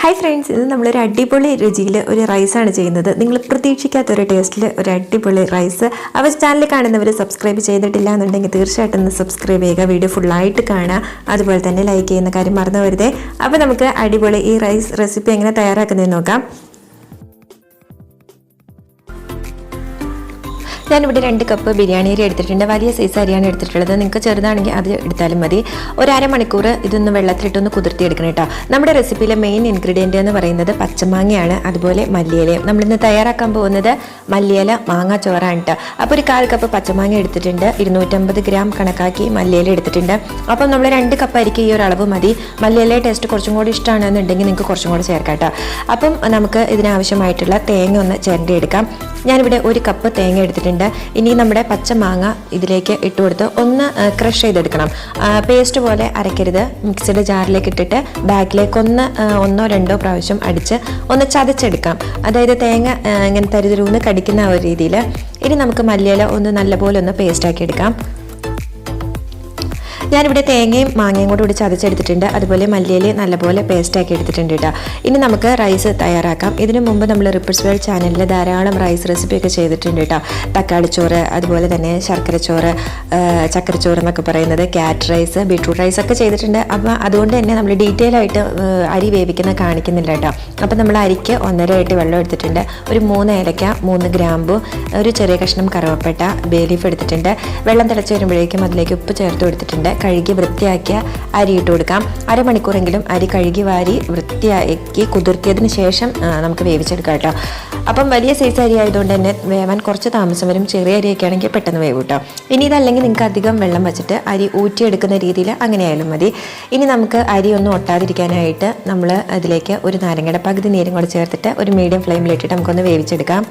Hi friends ഇത് നമ്മളൊരു അടിപൊളി രുചിയിൽ ഒരു റൈസാണ് ചെയ്യുന്നത്. നിങ്ങൾ പ്രതീക്ഷിക്കാത്ത ഒരു ടേസ്റ്റിൽ ഒരു അടിപൊളി റൈസ് അവർ ചാനൽ കാണുന്നവർ സബ്സ്ക്രൈബ് ചെയ്തിട്ടില്ല എന്നുണ്ടെങ്കിൽ തീർച്ചയായിട്ടും ഒന്ന് സബ്സ്ക്രൈബ് ചെയ്യുക. വീഡിയോ ഫുള്ളായിട്ട് കാണുക. അതുപോലെ തന്നെ ലൈക്ക് ചെയ്യുന്ന കാര്യം മറന്നു വരുതേ അപ്പോൾ നമുക്ക് അടിപൊളി ഈ റൈസ് റെസിപ്പി എങ്ങനെ തയ്യാറാക്കുന്നതെന്ന് നോക്കാം. ഞാനിവിടെ രണ്ട് കപ്പ് ബിരിയാണി അരി എടുത്തിട്ടുണ്ട്. വലിയ സൈസ് അരിയാണ് എടുത്തിട്ടുള്ളത്. നിങ്ങൾക്ക് ചെറുതാണെങ്കിൽ അത് എടുത്താലും മതി. ഒരു അരമണിക്കൂർ ഇതൊന്ന് വെള്ളത്തിലിട്ടൊന്ന് കുതിർത്തി എടുക്കണം കേട്ടോ നമ്മുടെ റെസിപ്പിയിലെ മെയിൻ ഇൻഗ്രീഡിയന്റ് എന്ന് പറയുന്നത് പച്ചമാങ്ങയാണ് അതുപോലെ മല്ലിയിലയും. നമ്മളിന്ന് തയ്യാറാക്കാൻ പോകുന്നത് മല്ലിയില മാങ്ങ ചോറാണ് കേട്ടോ അപ്പോൾ ഒരു കാൽ കപ്പ് പച്ചമാങ്ങ എടുത്തിട്ടുണ്ട്. ഇരുന്നൂറ്റമ്പത് ഗ്രാം കണക്കാക്കി മല്ലിയില എടുത്തിട്ടുണ്ട്. അപ്പം നമ്മൾ രണ്ട് കപ്പ് അരിക്ക് ഈ ഒരു അളവ് മതി. മല്ലിയില ടേസ്റ്റ് കുറച്ചും കൂടി ഇഷ്ടമാണെന്നുണ്ടെങ്കിൽ നിങ്ങൾക്ക് കുറച്ചും കൂടി ചേർക്കാം കേട്ടോ അപ്പം നമുക്ക് ഇതിനാവശ്യമായിട്ടുള്ള തേങ്ങ ഒന്ന് ചേരേണ്ടി എടുക്കാം. ഞാനിവിടെ ഒരു കപ്പ് തേങ്ങ എടുത്തിട്ടുണ്ട്. ഇനി നമ്മുടെ പച്ച മാങ്ങ ഇതിലേക്ക് ഇട്ട് കൊടുത്ത് ഒന്ന് ക്രഷ് ചെയ്തെടുക്കണം. പേസ്റ്റ് പോലെ അരക്കരുത് മിക്സിയുടെ ജാറിലേക്ക് ഇട്ടിട്ട് ബാക്കിലേക്ക് ഒന്ന് ഒന്നോ രണ്ടോ പ്രാവശ്യം അടിച്ച് ഒന്ന് ചതച്ചെടുക്കാം. അതായത് തേങ്ങ ഇങ്ങനെ തരുതരൂന്ന് കടിക്കുന്ന ഒരു രീതിയിൽ ഇനി നമുക്ക് മല്ലിയില ഒന്ന് നല്ലപോലെ ഒന്ന് പേസ്റ്റാക്കി എടുക്കാം. ഞാനിവിടെ തേങ്ങയും മാങ്ങയും കൂടി ഇവിടെ ചതച്ചെടുത്തിട്ടുണ്ട്. അതുപോലെ മല്ലിയിൽ നല്ലപോലെ പേസ്റ്റാക്കി എടുത്തിട്ടുണ്ട് കേട്ടോ. ഇനി നമുക്ക് റൈസ് തയ്യാറാക്കാം. ഇതിനു മുമ്പ് നമ്മൾ റിപ്പിൾസ് വേൾഡ് ചാനലിൽ ധാരാളം റൈസ് റെസിപ്പിയൊക്കെ ചെയ്തിട്ടുണ്ട് കേട്ടോ. തക്കാളിച്ചോറ് അതുപോലെ തന്നെ ശർക്കരച്ചോറ് ചോറ് ചക്കരച്ചോറ് എന്നൊക്കെ പറയുന്നത് ക്യാറ്റ് റൈസ് ബീട്രൂട്ട് റൈസ് ഒക്കെ ചെയ്തിട്ടുണ്ട്. അപ്പോൾ അതുകൊണ്ട് തന്നെ നമ്മൾ ഡീറ്റെയിൽ ആയിട്ട് അരി വേവിക്കുന്ന കാണിക്കുന്നില്ല കേട്ടോ. അപ്പോൾ നമ്മൾ അരിക്ക് ഒന്നര ആയിട്ട് വെള്ളം എടുത്തിട്ടുണ്ട്. ഒരു മൂന്ന് ഏലക്ക മൂന്ന് ഗ്രാമ്പു ഒരു ചെറിയ കഷ്ണം കറുവപ്പട്ട ബേലീഫ് എടുത്തിട്ടുണ്ട്. വെള്ളം തിളച്ച് വരുമ്പോഴേക്കും അതിലേക്ക് ഉപ്പ് ചേർത്ത് കൊടുത്തിട്ടുണ്ട്. കഴുകി വൃത്തിയാക്കിയ അരി ഇട്ട് കൊടുക്കാം. അരമണിക്കൂറെങ്കിലും അരി കഴുകി വാരി വൃത്തിയാക്കി കുതിർത്തിയതിന് ശേഷം നമുക്ക് വേവിച്ചെടുക്കാം കേട്ടോ. അപ്പം വലിയ സൈസ് അരി ആയതുകൊണ്ട് തന്നെ വേവാൻ കുറച്ച് താമസം വരും. ചെറിയ അരിയൊക്കെ ആണെങ്കിൽ പെട്ടെന്ന് വേവ് കേട്ടോ. ഇനി ഇതല്ലെങ്കിൽ നിങ്ങൾക്ക് അധികം വെള്ളം വെച്ചിട്ട് അരി ഊറ്റിയെടുക്കുന്ന രീതിയിൽ അങ്ങനെ ആയാലും മതി. ഇനി നമുക്ക് അരി ഒന്നും ഒട്ടാതിരിക്കാനായിട്ട് നമ്മൾ അതിലേക്ക് ഒരു നാരങ്ങയുടെ പകുതി നീരും കൂടെ ചേർത്തിട്ട് ഒരു മീഡിയം ഫ്ലെയിമിലിട്ടിട്ട് നമുക്കൊന്ന് വേവിച്ചെടുക്കാം.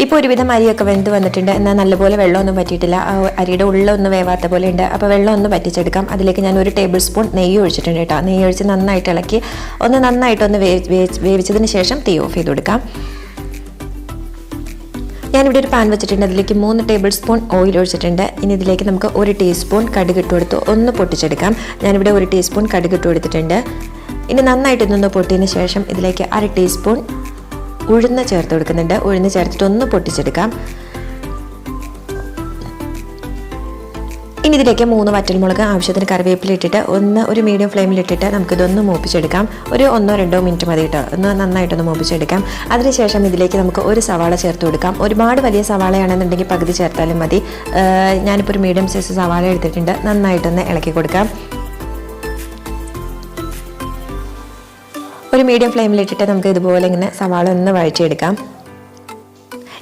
ഇപ്പോൾ ഒരുവിധം അരിയൊക്കെ വെന്ത് വന്നിട്ടുണ്ട്. എന്നാൽ നല്ലപോലെ വെള്ളമൊന്നും പറ്റിയിട്ടില്ല അരിയുടെ ഉള്ളൊന്നും വേവാത്ത പോലെ ഉണ്ട്. അപ്പോൾ വെള്ളം ഒന്ന് പറ്റിച്ചെടുക്കാം അതിലേക്ക് ഞാൻ ഒരു ടേബിൾ സ്പൂൺ നെയ്യ് ഒഴിച്ചിട്ടുണ്ട് കേട്ടോ. നെയ്യ് ഒഴിച്ച് നന്നായിട്ട് ഇളക്കി ഒന്ന് നന്നായിട്ടൊന്ന് വേവി വേവി- വേവിച്ചതിന് ശേഷം തീ ഓഫ് ചെയ്ത് കൊടുക്കാം. ഞാനിവിടെ ഒരു പാൻ വെച്ചിട്ടുണ്ട്. അതിലേക്ക് മൂന്ന് ടേബിൾ സ്പൂൺ ഓയിൽ ഒഴിച്ചിട്ടുണ്ട്. ഇനി ഇതിലേക്ക് നമുക്ക് ഒരു ടീസ്പൂൺ കടുക് ഇട്ട് കൊടുത്ത്. ഒന്ന് പൊട്ടിച്ചെടുക്കാം. ഞാനിവിടെ ഒരു ടീസ്പൂൺ കടുക് ഇട്ട് കൊടുത്തിട്ടുണ്ട്. ഇനി നന്നായിട്ട് ഇതൊന്ന് പൊട്ടിയതിന് ശേഷം ഇതിലേക്ക് അര ടീസ്പൂൺ ഉഴുന്ന് ചേർത്ത് കൊടുക്കുന്നുണ്ട്. ഉഴുന്ന് ചേർത്തിട്ട് ഒന്ന് പൊട്ടിച്ചെടുക്കാം. ഇനി ഇതിലേക്ക് മൂന്ന് വറ്റൽമുളക് ആവശ്യത്തിന് കറിവേപ്പില ഇട്ടിട്ട് ഒന്ന് ഒരു മീഡിയം ഫ്ലെയിമിലിട്ടിട്ട് നമുക്കിതൊന്ന് മൂപ്പിച്ചെടുക്കാം. ഒരു ഒന്നോ രണ്ടോ മിനിറ്റ് മതി കേട്ടോ. ഒന്ന് നന്നായിട്ടൊന്ന് മൂപ്പിച്ചെടുക്കാം. അതിനുശേഷം ഇതിലേക്ക് നമുക്ക് ഒരു സവാള ചേർത്ത് കൊടുക്കാം. ഒരുപാട് വലിയ സവാളയാണെന്നുണ്ടെങ്കിൽ പകുതി ചേർത്താലും മതി. ഞാനിപ്പോൾ ഒരു മീഡിയം സൈസ് സവാള എടുത്തിട്ടുണ്ട്. നന്നായിട്ടൊന്ന് ഇളക്കി കൊടുക്കാം. ഒരു മീഡിയം ഫ്ലെയിമിലിട്ടിട്ട് നമുക്ക് ഇതുപോലെ ഇങ്ങനെ സവാള ഒന്ന് വഴറ്റിയെടുക്കാം.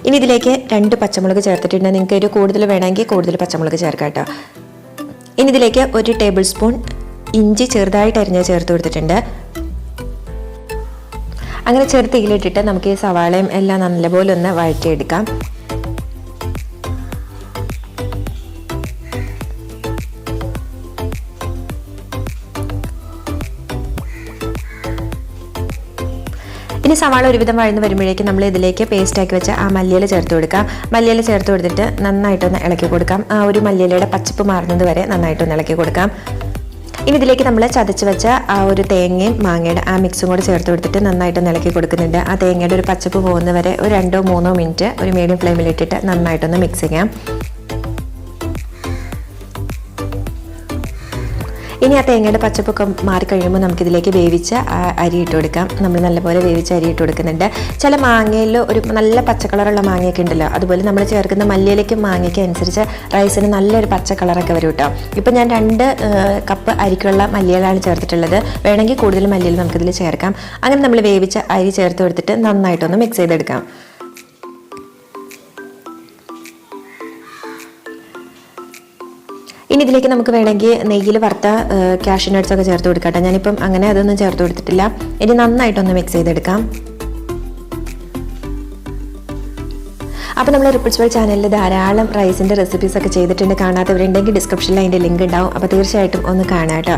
ഇനി ഇതിലേക്ക് രണ്ട് പച്ചമുളക് ചേർത്തിട്ടുണ്ട്. നിങ്ങൾക്ക് ഒരു കൂടുതൽ വേണമെങ്കിൽ കൂടുതൽ പച്ചമുളക് ചേർക്കാം കേട്ടോ. ഇനി ഇതിലേക്ക് ഒരു ടേബിൾ സ്പൂൺ ഇഞ്ചി ചെറുതായിട്ട് അരിഞ്ഞ് ചേർത്ത് കൊടുത്തിട്ടുണ്ട്. അങ്ങനെ ചെറുത്ത് ഇതിലിട്ടിട്ട് നമുക്ക് ഈ സവാളയും എല്ലാം നല്ലപോലെ ഒന്ന് വഴറ്റിയെടുക്കാം. ഇനി സവാള ഒരുവിധം വഴന്ന് വരുമ്പോഴേക്കും നമ്മൾ ഇതിലേക്ക് പേസ്റ്റ് ആക്കി വെച്ച ആ മല്ലിയില ചേർത്ത് കൊടുക്കാം മല്ലിയില ചേർത്ത് കൊടുത്തിട്ട് നന്നായിട്ടൊന്ന് ഇളക്കി കൊടുക്കാം. ആ ഒരു മല്ലിയിലയുടെ പച്ചപ്പ് മാറുന്നത് വരെ നന്നായിട്ടൊന്ന് ഇളക്കി കൊടുക്കാം. ഇനി ഇതിലേക്ക് നമ്മൾ ചതച്ച് വെച്ച ആ ഒരു തേങ്ങയും മാങ്ങയുടെ ആ മിക്സും കൂടെ ചേർത്ത് കൊടുത്തിട്ട് നന്നായിട്ടൊന്ന് ഇളക്കി കൊടുക്കുന്നുണ്ട്. ആ തേങ്ങയുടെ ഒരു പച്ചപ്പ് പോകുന്നവരെ ഒരു രണ്ടോ മൂന്നോ മിനിറ്റ് ഒരു മീഡിയം ഫ്ലെയിമിലിട്ടിട്ട് നന്നായിട്ടൊന്ന് മിക്സ് ചെയ്യാം. ഇനി ആ തേങ്ങയുടെ പച്ചപ്പൊക്കെ മാറിക്കഴിയുമ്പോൾ നമുക്കിതിലേക്ക് വേവിച്ച അരി ഇട്ട് കൊടുക്കാം. നമ്മൾ നല്ലപോലെ വേവിച്ച അരി ഇട്ട് കൊടുക്കുന്നുണ്ട്. ചില മാങ്ങയിൽ ഒരു നല്ല പച്ചക്കളറുള്ള മാങ്ങയൊക്കെ ഉണ്ടല്ലോ അതുപോലെ നമ്മൾ ചേർക്കുന്ന മല്ലിയിലേക്കും മാങ്ങയ്ക്ക് അനുസരിച്ച് റൈസിന് നല്ലൊരു പച്ച കളറൊക്കെ വരും കേട്ടോ. ഇപ്പം ഞാൻ രണ്ട് കപ്പ് അരിക്കുള്ള മല്ലിയിലാണ് ചേർത്തിട്ടുള്ളത്. വേണമെങ്കിൽ കൂടുതൽ മല്ലിയിൽ നമുക്കിതിൽ ചേർക്കാം. അങ്ങനെ നമ്മൾ വേവിച്ച അരി ചേർത്ത് കൊടുത്തിട്ട് നന്നായിട്ടൊന്ന് മിക്സ് ചെയ്തെടുക്കാം. ഇനി ഇതിലേക്ക് നമുക്ക് വേണമെങ്കിൽ നെയ്യിൽ വറുത്ത ക്യാഷ് നട്ട്സൊക്കെ ചേർത്ത് കൊടുക്കട്ടെ. ഞാനിപ്പം അങ്ങനെ അതൊന്നും ചേർത്ത് കൊടുത്തിട്ടില്ല. ഇനി നന്നായിട്ടൊന്ന് മിക്സ് ചെയ്തെടുക്കാം. അപ്പോൾ നമ്മൾ റിപ്പിൾസ് വേൾഡ് ചാനലിൽ ധാരാളം റൈസിന്റെ റെസിപ്പീസ് ഒക്കെ ചെയ്തിട്ടുണ്ട്. കാണാത്തവരുണ്ടെങ്കിൽ ഡിസ്ക്രിപ്ഷനിൽ അതിന്റെ ലിങ്ക് ഉണ്ടാവും. അപ്പോൾ തീർച്ചയായിട്ടും ഒന്ന് കാണാം കേട്ടോ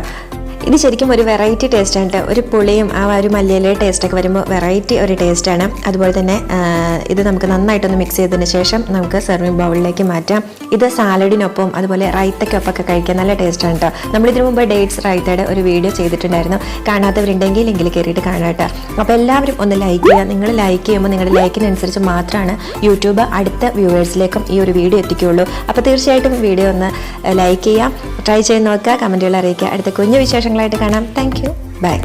ഇത് ശരിക്കും ഒരു വെറൈറ്റി ടേസ്റ്റ് ആണ് ഒരു പുളിയും ആ ഒരു മല്ലിയിലെ ടേസ്റ്റൊക്കെ വരുമ്പോൾ വെറൈറ്റി ഒരു ടേസ്റ്റാണ് അതുപോലെ തന്നെ ഇത് നമുക്ക് നന്നായിട്ടൊന്ന് മിക്സ് ചെയ്തതിന് ശേഷം നമുക്ക് സെർവിങ് ബൗളിലേക്ക് മാറ്റാം. ഇത് സാലഡിനൊപ്പം അതുപോലെ റൈത്തയ്ക്കൊപ്പം ഒക്കെ കഴിക്കാൻ നല്ല ടേസ്റ്റാണ് കേട്ടോ നമ്മളിതിനു മുമ്പ് ഡേറ്റ്സ് റൈത്തയുടെ ഒരു വീഡിയോ ചെയ്തിട്ടുണ്ടായിരുന്നു. കാണാത്തവരുണ്ടെങ്കിൽ ലിങ്കിൽ കയറിയിട്ട് കാണാം കേട്ടോ അപ്പോൾ എല്ലാവരും ഒന്ന് ലൈക്ക് ചെയ്യുക. നിങ്ങൾ ലൈക്ക് ചെയ്യുമ്പോൾ നിങ്ങളുടെ ലൈക്കിനനുസരിച്ച് മാത്രമാണ് യൂട്യൂബ് അടുത്ത വ്യൂവേഴ്സിലേക്കും ഈ ഒരു വീഡിയോ എത്തിക്കുകയുള്ളൂ. അപ്പോൾ തീർച്ചയായിട്ടും വീഡിയോ ഒന്ന് ലൈക്ക് ചെയ്യുക. ട്രൈ ചെയ്ത് നോക്കുക കമന്റുകൾ അറിയിക്കുക. അടുത്ത കുഞ്ഞു വിശേഷങ്ങളായിട്ട് കാണാം. Thank bye